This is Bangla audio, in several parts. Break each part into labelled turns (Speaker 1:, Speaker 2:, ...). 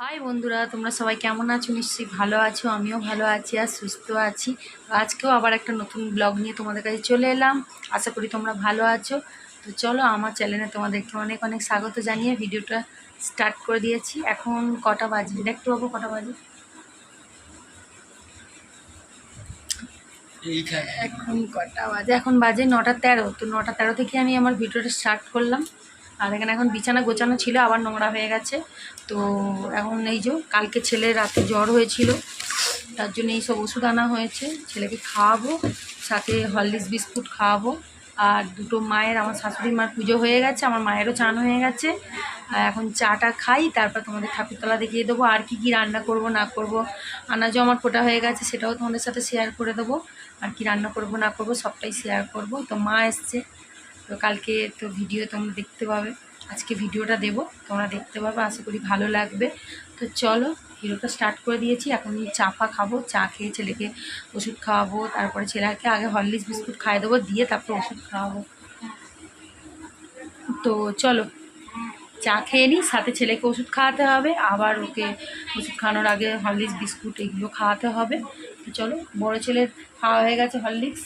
Speaker 1: হাই বন্ধুরা তোমরা সবাই কেমন আছো? নিশ্চয়ই ভালো আছো আমিও ভালো আছি আর সুস্থ আছি। আজকেও আবার একটা নতুন ব্লগ নিয়ে তোমাদের কাছে চলে এলাম। আশা করি তোমরা ভালো আছো। তো চলো আমার চ্যানেলে তোমাদেরকে অনেক অনেক স্বাগত জানিয়ে ভিডিওটা স্টার্ট করে দিয়েছি। এখন কটা বাজে? দেখতে পাবো কটা বাজে? এখন কটা বাজে? এখন বাজে নটা তেরো। তো নটা তেরো থেকে আমি আমার ভিডিওটা স্টার্ট করলাম? আর এখানে এখন বিছানা গোছানো ছিল, আবার নোংরা হয়ে গেছে। তো এখন এই যে কালকে ছেলে রাতে জ্বর হয়েছিল, তার জন্য এই সব ওষুধ আনা হয়েছে। ছেলেকে খাওয়াবো, সাথে হরলিক্স বিস্কুট খাওয়াবো। আর দুটো মায়ের, আমার শাশুড়ি মার পুজো হয়ে গেছে, আমার মায়েরও চান হয়ে গেছে। আর এখন চাটা খাই, তারপর তোমাদের ঠাকুরতলা দেখিয়ে দেবো, আর কি কি রান্না করব, না করব। আনাজও আমার ফোটা হয়ে গেছে, সেটাও তোমাদের সাথে শেয়ার করে দেবো। আর কি রান্না করব, না করব, সবটাই শেয়ার করব। তো মা এসছে। তো কালকে তো ভিডিও তোমরা দেখতে পাবে। আজকে ভিডিওটা দেব, তোমরা দেখতে পাবে, আশা করি ভালো লাগবে। তো চলো ভিডিওটা স্টার্ট করে দিয়েছি, এখন চা খাব, চা খেয়ে ছেলেকে ওষুধ খাওয়াবো, তারপরে ছেলেকে আগে হরলিক্স বিস্কুট খাইয়ে দেবো, দিয়ে তারপর ওষুধ খাওয়াবো। তো চলো, চা খেয়ে নিই, সাথে ছেলেকে ওষুধ খাওয়াতে হবে, আবার ওকে ওষুধ খাওয়ানোর আগে হরলিক্স বিস্কুট এগুলো খাওয়াতে হবে। তো চলো, বড় ছেলের খাওয়া হয়ে গেছে হরলিক্স।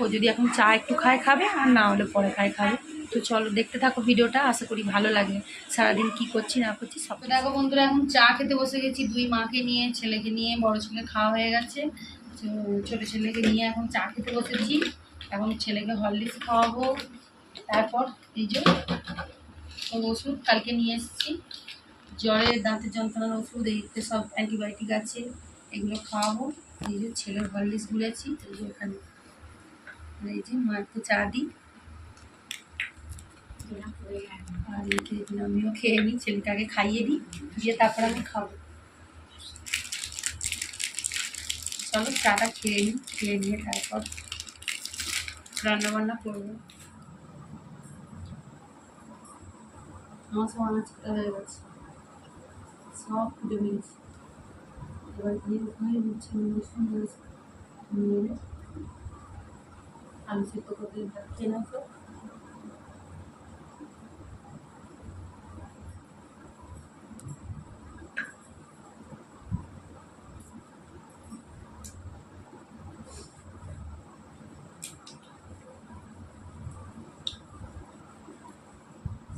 Speaker 1: ও যদি এখন চা একটু খায় খাবে, আর না হলে পরে খায় খাবে। তো চলো দেখতে থাকো ভিডিওটা, আশা করি ভালো লাগে সারাদিন কি করছি, না করছি, সব দেখো বন্ধুরা, এখন চা খেতে বসে গেছি দুই মাকে নিয়ে, ছেলেকে নিয়ে, বড় ছেলে খাওয়া হয়ে গেছে। তো ছোটো ছেলেকে নিয়ে এখন চা খেতে বসেছি। এখন ছেলেকে হরলিক্স খাওয়াবো। তারপর এই যে ওষুধ কালকে নিয়ে এসেছি। জ্বরের দাঁতের যন্ত্রণার ওষুধ এইতে সব অ্যান্টিবায়োটিক আছে, এগুলো খাওয়াবো। এই যে ছেলের হরলিক্স গুলেছি এখানে। এই যে মাকে চা দিই। আর আমিও খেয়ে নিই, ছেলেটাকে খাইয়ে দিই, দিয়ে তারপর আমি খাব। চলো চাটা খেয়ে নিই, খেয়ে নিয়ে তারপর রান্না বান্না করব। আমার সব কাটা হয়ে গেছে। সব ফুটে গেছে এবার দিয়ে ওখানে হচ্ছে নিয়ে আলু সেদ্ধ করতে তো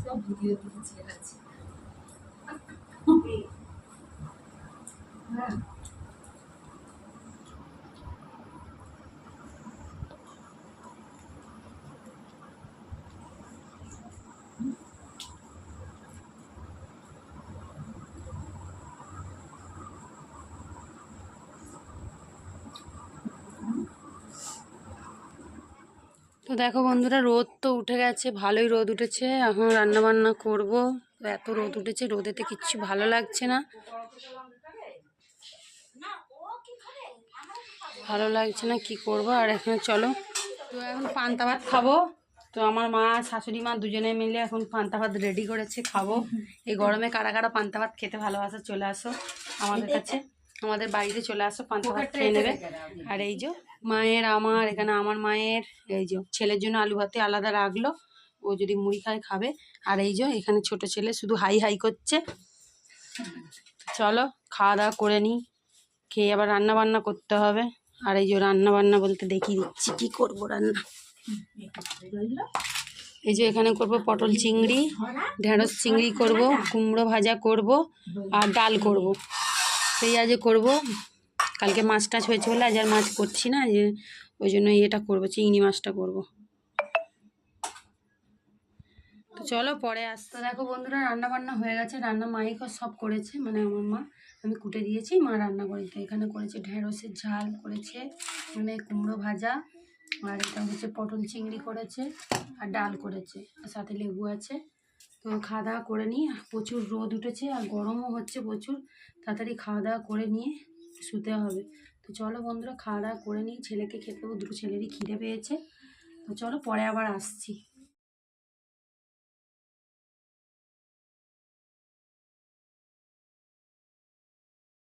Speaker 1: সব ভিডিও আছে হ্যাঁ। তো দেখো বন্ধুরা, রোদ তো উঠে গেছে, ভালোই রোদ উঠেছে। এখন রান্না বান্না করব এত রোদ উঠেছে, রোদেতে কিচ্ছু ভালো লাগছে না। ভালো লাগছে না, কি করব? আর এখানে চলো। তো এখন পান্তা ভাত খাব। তো আমার মা, শাশুড়ি মা দুজনে মিলে এখন পান্তা ভাত রেডি করেছে, খাব। এই গরমে কারা কারা পান্তা ভাত খেতে ভালোবাসে, চলে আসো আমাদের কাছে। আমাদের বাড়িতে চলে আসো পান্তা ভাত খেয়ে নেবে। আর এই যে মায়ের আমার এখানে আমার মায়ের এই যে ছেলের জন্য আলু ভাতে আলাদা রাখল। ও যদি মুড়ি খায় খাবে। আর এই যে এখানে ছোট ছেলে শুধু হাই হাই করছে। চলো খাওয়া দাওয়া করে নিই। খেয়ে আবার রান্না বান্না করতে হবে। আর এই যে রান্না বান্না বলতে দেখিয়ে দিচ্ছি কি করব রান্না। এই যে এখানে করব পটল চিংড়ি ঢেঁড়স চিংড়ি করব কুমড়ো ভাজা করব আর ডাল করব। সেই আজকে করব। কালকে মাছ টাছ হয়েছে বলে আজ আর মাছ করছি না, যে ওই জন্য এটা করব, চিংড়ি মাছটা করব। তো চলো পরে আসতে দেখো বন্ধুরা রান্না বান্না হয়ে গেছে, রান্না মাই সব করেছে মানে আমার মা, আমি কুটে দিয়েছি, মা রান্না করেছে এখানে করেছে ঢেঁড়সের ঝাল, করেছে মানে কুমড়ো ভাজা, আর এটা হচ্ছে পটল চিংড়ি করেছে, আর ডাল করেছে, আর সাথে লেবু আছে। তো খাওয়া দাওয়া করে নিই প্রচুর রোদ উঠেছে আর গরমও হচ্ছে প্রচুর। তাড়াতাড়ি খাওয়া দাওয়া করে নিয়ে শুতে হবে। তো চলো বন্ধুরা খাওয়া দাওয়া করে নিই ছেলেকে খেতে দুটো ছেলেরই খিদে পেয়েছে। তো চলো পরে আবার আসছি।